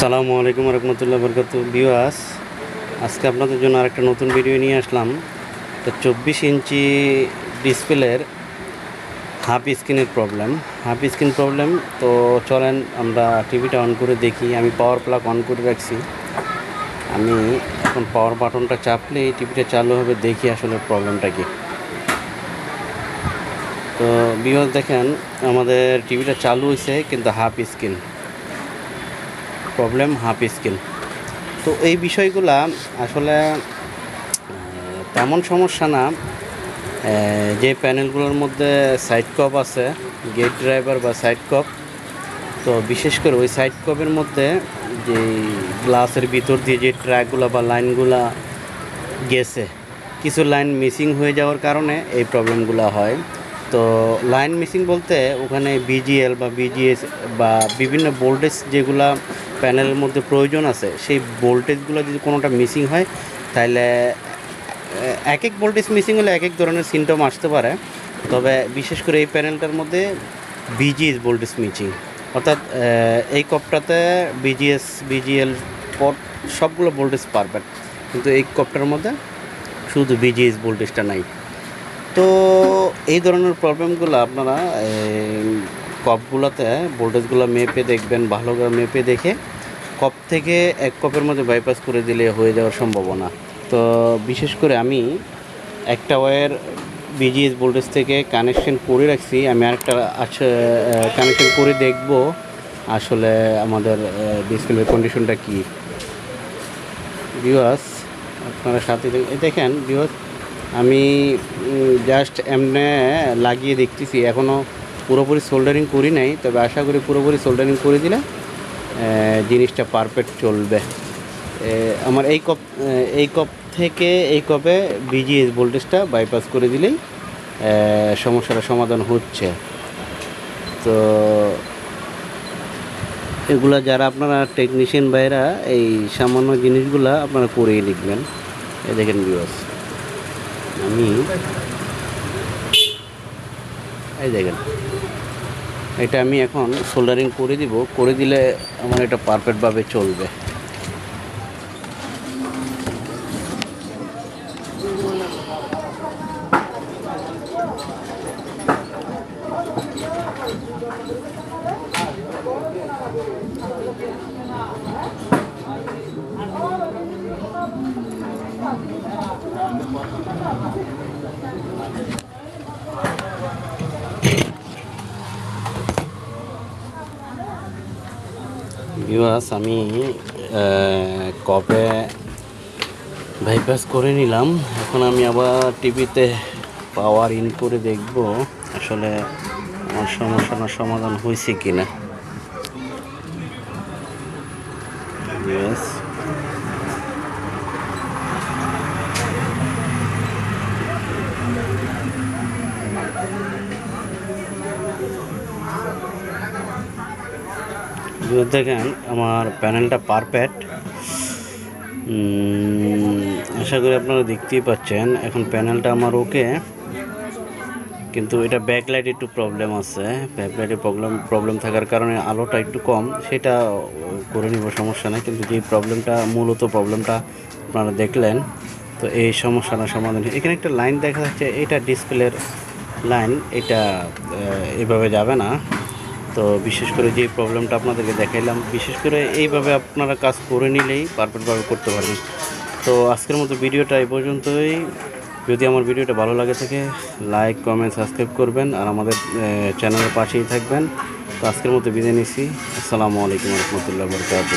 সালামু আলাইকুম রহমতুল্লাহ বরকত। বিওয়াস আজকে আপনাদের জন্য আরেকটা নতুন ভিডিও নিয়ে আসলাম। তো চব্বিশ ইঞ্চি ডিসপ্লের হাফ স্ক্রিনের প্রবলেম। হাফ স্ক্রিন প্রবলেম, তো চলেন আমরা টিভিটা অন করে দেখি। আমি পাওয়ার প্লাগ অন করে রাখছি। আমি এখন পাওয়ার বাটনটা চাপলে এই টিভিটা চালু হবে, দেখি আসলে প্রবলেমটা কি। তো বিওয়াস দেখেন, আমাদের টিভিটা চালু হয়েছে কিন্তু half screen. Problem half screen তো এই বিষয়গুলা আসলে তেমন সমস্যা না। যে প্যানেলগুলোর মধ্যে সাইড কপ আছে গেট ড্রাইভার বা সাইড কপ তো বিশেষ করে ওই সাইড কপের মধ্যে যে গ্লাসের ভিতর দিয়ে যে ট্র্যাকগুলো বা লাইনগুলা গেছে, কিছু লাইন মিসিং হয়ে যাওয়ার কারণে এই প্রবলেমগুলো হয়। তো লাইন মিসিং বলতে ওখানে বিজিএল বা বিজিএস বা বিভিন্ন ভোল্টেজ যেগুলা প্যানেলের মধ্যে প্রয়োজন আছে, সেই ভোল্টেজগুলো যদি কোনোটা মিসিং হয়, তাহলে এক এক ভোল্টেজ মিসিং হলে এক এক ধরনের সিমটম আসতে পারে। তবে বিশেষ করে এই প্যানেলটার মধ্যে বিজিএস ভোল্টেজ মিচিং অর্থাৎ এই কপটাতে বিজিএস বিজিএল পট সবগুলো ভোল্টেজ পারফেক্ট কিন্তু এই কপটার মধ্যে শুধু বিজিএস ভোল্টেজটা নাই। তো এই ধরনের প্রবলেমগুলো আপনারা কপগুলোতে ভোল্টেজগুলো মেপে দেখবেন, ভালো করে মেপে দেখে কপ থেকে এক কপের মধ্যে বাইপাস করে দিলে হয়ে যাওয়ার সম্ভাবনা। তো বিশেষ করে আমি একটা wire B G S voltage থেকে কানেকশন করে রাখছি, আমি আরেকটা আছে কানেকশন করে দেখব আসলে আমাদের ডিসপ্লের কন্ডিশনটা কী। ভিউয়ার্স আপনারা সাথে দেখেন ভিউয়ার্স আমি জাস্ট এমনে লাগিয়ে দেখতেছি এখনও পুরোপুরি সোল্ডারিং করি নাই, তবে আশা করি পুরোপুরি সোল্ডারিং করে দিলে জিনিসটা পারফেক্ট চলবে। আমার এই কপ এই কপ থেকে এই কপে বিজিএস ভোল্টেজটা বাইপাস করে দিলেই সমস্যাটা সমাধান হচ্ছে। তো, এগুলা যারা আপনারা টেকনিশিয়ান ভাইরা, এই সামান্য জিনিসগুলা আপনারা করেই লিখবেন। এ দেখেন বিওস আমি এই দেখেন। এটা আমি এখন সোল্ডারিং করে দিব। করে দিলে আমার এটা পারফেক্টভাবে চলবে। বিবাস আমি কবে বাইপাস করে নিলাম এখন আমি আবার টিভিতে পাওয়ার ইন করে দেখব আসলে আমার সমস্যার সমাধান হয়েছে কিনা Yes. দেখেন, আমার প্যানেলটা পারফেক্ট আশা করি আপনারা দেখতেই পাচ্ছেন, এখন প্যানেলটা আমার ওকে কিন্তু এটা ব্যাকলাইট একটু প্রবলেম আছে। ব্যাকলাইটে প্রবলেম প্রবলেম থাকার কারণে আলোটা একটু কম, সেটা করে নিব, সমস্যা নেই। কিন্তু যে প্রবলেমটা মূলত প্রবলেমটা আপনারা দেখলেন, তো এই সমস্যাটা সমাধান এখানে একটা লাইন দেখা যাচ্ছে, এটা ডিসপ্লের লাইন এটা এভাবে যাবে না। তো বিশেষ করে যে প্রবলেমটা আপনাদেরকে দেখাইলাম, বিশেষ করে এইভাবে আপনারা কাজ করে নিলেই পারফেক্টভাবে করতে পারবেন। তো আজকের মতো ভিডিওটা এই পর্যন্তই। যদি আমার ভিডিওটা ভালো লাগে থাকে লাইক কমেন্ট সাবস্ক্রাইব করবেন আর আমাদের চ্যানেলের পাশেই থাকবেন। তো আজকের মতো বিদায় নিচ্ছি। আসসালামু আলাইকুম রহমতুল্লাহ বরকাত